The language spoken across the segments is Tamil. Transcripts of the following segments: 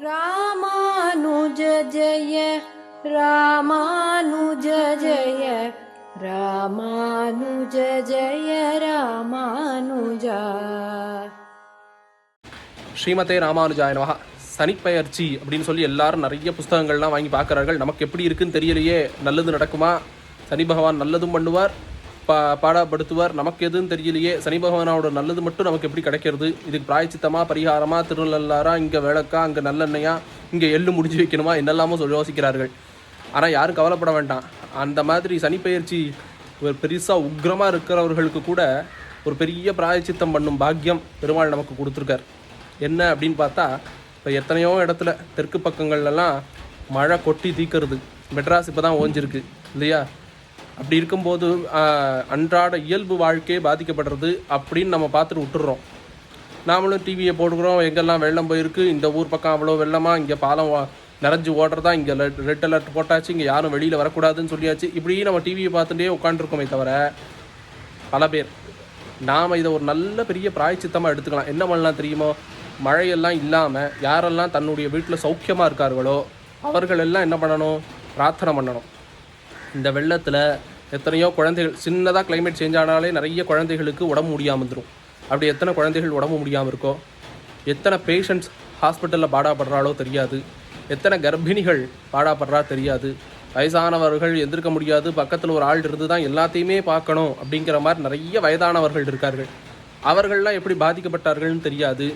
ராமானுஜ ஜெய ராமானுஜ ஜெய ராமானுஜ ஜெய ராமானுஜா. ஸ்ரீமதே ராமானுஜாய நமஹ. சனிப்பெயர்ச்சி அப்படின்னு சொல்லி எல்லாரும் நிறைய புஸ்தகங்கள்லாம் வாங்கி பார்க்குறார்கள். நமக்கு எப்படி இருக்குன்னு தெரியலையே. நல்லது நடக்குமா? சனி பகவான் நல்லதும் பண்ணுவார். பா பாடப்படுத்துவார். நமக்கு எதுன்னு தெரியலையே. சனி பகவானோட நல்லது மட்டும் நமக்கு எப்படி கிடைக்கிறது? இதுக்கு பிராய்ச்சித்தமாக பரிகாரமாக திருநள்ளாரா இங்கே விளக்கா அங்கே நல்லெண்ணையா இங்கே எள்ளு முடிஞ்சு வைக்கணுமா? என்னெல்லாமோ சொல்லி யோசிக்கிறார்கள். ஆனால் யாரும் கவலைப்பட வேண்டாம். அந்த மாதிரி சனிப்பெயர்ச்சி ஒரு பெருசாக உக்ரமாக இருக்கிறவர்களுக்கு கூட ஒரு பெரிய பிராயச்சித்தம் பண்ணும் பாக்கியம் பெருமாள் நமக்கு கொடுத்துருக்கார். என்ன அப்படின்னு பார்த்தா இப்போ எத்தனையோ இடத்துல தெற்கு பக்கங்கள்லாம் மழை கொட்டி தீக்கிறது. மெட்ராஸ் இப்போ தான் ஓஞ்சிருக்கு. இல்லையா? அப்படி இருக்கும்போது அன்றாட இயல்பு வாழ்க்கையே பாதிக்கப்படுறது அப்படின்னு நம்ம பார்த்துட்டு விட்டுறோம் நாமளும் டிவியை போட்டுக்கிறோம். எங்கெல்லாம் வெள்ளம் போயிருக்கு? இந்த ஊர் பக்கம் அவ்வளோ வெள்ளமாக இங்கே பாலம் வா- நிறைஞ்சு ஓடுறதா? இங்கே ரெட் அலர்ட் போட்டாச்சு. இங்கே யாரும் வெளியில் வரக்கூடாதுன்னு சொல்லியாச்சு. இப்படி நம்ம டிவியை பார்த்துட்டே உட்காந்துருக்கோமே தவிர பல பேர். நாம் இதை ஒரு நல்ல பெரிய பிராயச்சித்தமாக எடுத்துக்கலாம். என்ன பண்ணலாம் தெரியுமோ? மழையெல்லாம் இல்லாமல் யாரெல்லாம் தன்னுடைய வீட்டில் சௌக்கியமாக இருக்கார்களோ அவர்கள் எல்லாம் என்ன பண்ணணும்? பிரார்த்தனை பண்ணணும். இந்த வெள்ளத்தில் எத்தனையோ குழந்தைகள் சின்னதாக கிளைமேட் சேஞ்ச் ஆனாலே நிறைய குழந்தைகளுக்கு உடம்பு முடியாமல் வந்துடும் அப்படி எத்தனை குழந்தைகள் உடம்பு முடியாமல் இருக்கோ எத்தனை பேஷண்ட்ஸ் ஹாஸ்பிட்டலில் பாடாப்படுறாளோ தெரியாது. எத்தனை கர்ப்பிணிகள் பாடாப்படுறா தெரியாது. வயசானவர்கள் எந்திருக்க முடியாது. பக்கத்தில் ஒரு ஆள் இருந்து தான் எல்லாத்தையுமே பார்க்கணும் அப்படிங்கிற மாதிரி நிறைய வயதானவர்கள் இருக்கார்கள். அவர்கள்லாம் எப்படி பாதிக்கப்பட்டார்கள்னு தெரியாது.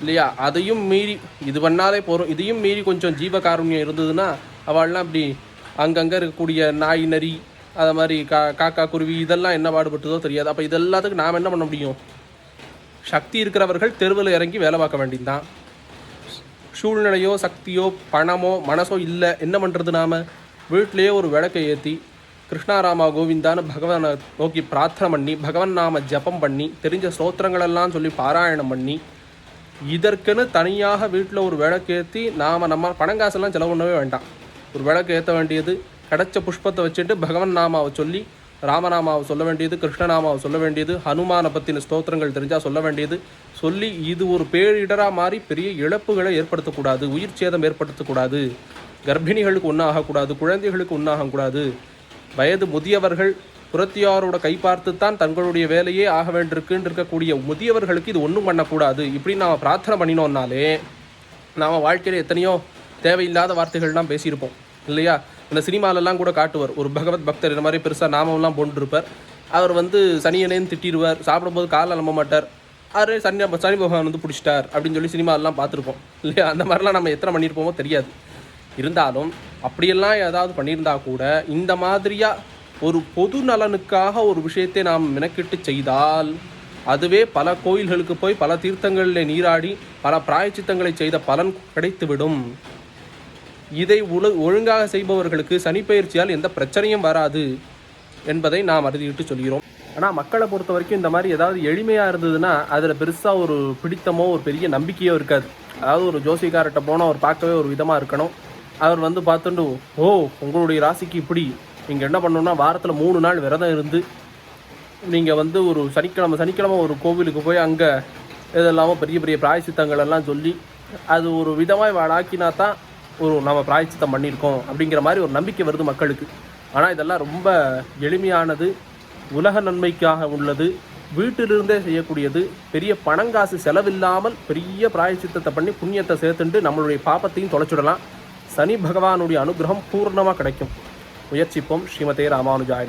இல்லையா? அதையும் மீறி இது பண்ணாலே போகிறோம் இதையும் மீறி கொஞ்சம் ஜீவகாருண்யம் இருந்ததுன்னா அவள்லாம் இப்படி அங்கங்கே இருக்கக்கூடிய நாய் நரி அது மாதிரி கா காக்கா குருவி இதெல்லாம் என்ன பாடுபட்டதோ தெரியாது. அப்போ இதெல்லாத்துக்கும் நாம் என்ன பண்ண முடியும்? சக்தி இருக்கிறவர்கள் தெருவில் இறங்கி வேலை பார்க்க வேண்டியதுதான். சூழ்நிலையோ சக்தியோ பணமோ மனசோ இல்லை. என்ன பண்ணுறது நாம்? வீட்டிலேயே ஒரு விளக்கை ஏற்றி கிருஷ்ணாராமா கோவிந்தான்னு பகவானை நோக்கி பிரார்த்தனை பண்ணி பகவன் நாம ஜபம் பண்ணி தெரிஞ்ச ஸ்தோத்திரங்களெல்லாம் சொல்லி பாராயணம் பண்ணி இதற்குன்னு தனியாக வீட்டில் ஒரு விளக்கேற்றி நாம் நம்ம பணங்காசெல்லாம் செலவு பண்ணவே வேண்டாம். ஒரு விளக்கு ஏற்ற வேண்டியது கிடைச்ச புஷ்பத்தை வச்சுட்டு பகவன் நாமாவை சொல்லி ராமநாமாவை சொல்ல வேண்டியது கிருஷ்ணநாமாவை சொல்ல வேண்டியது ஹனுமானை பற்றின ஸ்தோத்திரங்கள் தெரிஞ்சால் சொல்ல வேண்டியது சொல்லி இது ஒரு பேரிடராக மாறி பெரிய இழப்புகளை ஏற்படுத்தக்கூடாது உயிர் சேதம் ஏற்படுத்தக்கூடாது கர்ப்பிணிகளுக்கு ஒன்றாகக்கூடாது குழந்தைகளுக்கு ஒன்றாகக்கூடாது வயது முதியவர்கள் புறத்தியாரோட கை பார்த்துத்தான் தங்களுடைய வேலையே ஆக வேண்டியிருக்குன்னு இருக்கக்கூடிய முதியவர்களுக்கு இது ஒன்றும் பண்ணக்கூடாது. இப்படி நாம் பிரார்த்தனை பண்ணினோம்னாலே நாம் வாழ்க்கையில் எத்தனையோ தேவையில்லாத வார்த்தைகள்லாம் பேசியிருப்போம் இல்லையா? இந்த சினிமாலெல்லாம் கூட காட்டுவார். ஒரு பகவத் பக்தர் இந்த மாதிரி பெருசாக நாமெல்லாம் போட்டுருப்பார். அவர் வந்து சனியனேன்னு திட்டிடுவார். சாப்பிடும்போது காலை நம்ப மாட்டார். அவர் சனி சனி பகவான் வந்து பிடிச்சிட்டார் அப்படின்னு சொல்லி சினிமாலெல்லாம் பார்த்துருப்போம் இல்லையா? அந்த மாதிரிலாம் நம்ம எத்தனை பண்ணியிருப்போமோ தெரியாது. இருந்தாலும் அப்படியெல்லாம் ஏதாவது பண்ணியிருந்தா கூட இந்த மாதிரியாக ஒரு பொது நலனுக்காக ஒரு விஷயத்தை நாம் மெனக்கிட்டு செய்தால் அதுவே பல கோயில்களுக்கு போய் பல தீர்த்தங்களில் நீராடி பல பிராயச்சித்தங்களை செய்த பலன் கிடைத்துவிடும். இதை ஒழு ஒழுங்காக செய்பவர்களுக்கு சனிப்பெயர்ச்சியால் எந்த பிரச்சனையும் வராது என்பதை நாம் அறுதிட்டு சொல்கிறோம். ஆனால் மக்களை பொறுத்த வரைக்கும் இந்த மாதிரி ஏதாவது எளிமையாக இருந்ததுன்னா அதில் பெருசாக ஒரு பிடித்தமோ ஒரு பெரிய நம்பிக்கையோ இருக்காது. அதாவது ஒரு ஜோசிக்கார்கிட்ட போனால் அவர் பார்க்கவே ஒரு விதமாக இருக்கணும். அவர் வந்து பார்த்துட்டு ஓ உங்களுடைய ராசிக்கு இப்படி. நீங்கள் என்ன பண்ணணும்னா வாரத்தில் மூணு நாள் விரதம் இருந்து நீங்கள் வந்து ஒரு சனிக்கிழமை சனிக்கிழமை ஒரு கோவிலுக்கு போய் அங்கே இதெல்லாமோ பெரிய பெரிய பிராயசித்தங்கள் எல்லாம் சொல்லி அது ஒரு விதமாக ஆக்கினா தான் ஒரு நம்ம பிராயச்சித்தம் பண்ணியிருக்கோம் அப்படிங்கிற மாதிரி ஒரு நம்பிக்கை வருது மக்களுக்கு. ஆனால் இதெல்லாம் ரொம்ப எளிமையானது உலக நன்மைக்காக உள்ளது வீட்டிலிருந்தே செய்யக்கூடியது பெரிய பணங்காசு செலவில்லாமல் பெரிய பிராயச்சித்தத்தை பண்ணி புண்ணியத்தை சேர்த்துட்டு நம்மளுடைய பாப்பத்தையும் தொலைச்சிடலாம். சனி பகவானுடைய அனுகிரகம் பூர்ணமாக கிடைக்கும். முயற்சிப்போம். ஸ்ரீமதே ராமானுஜாய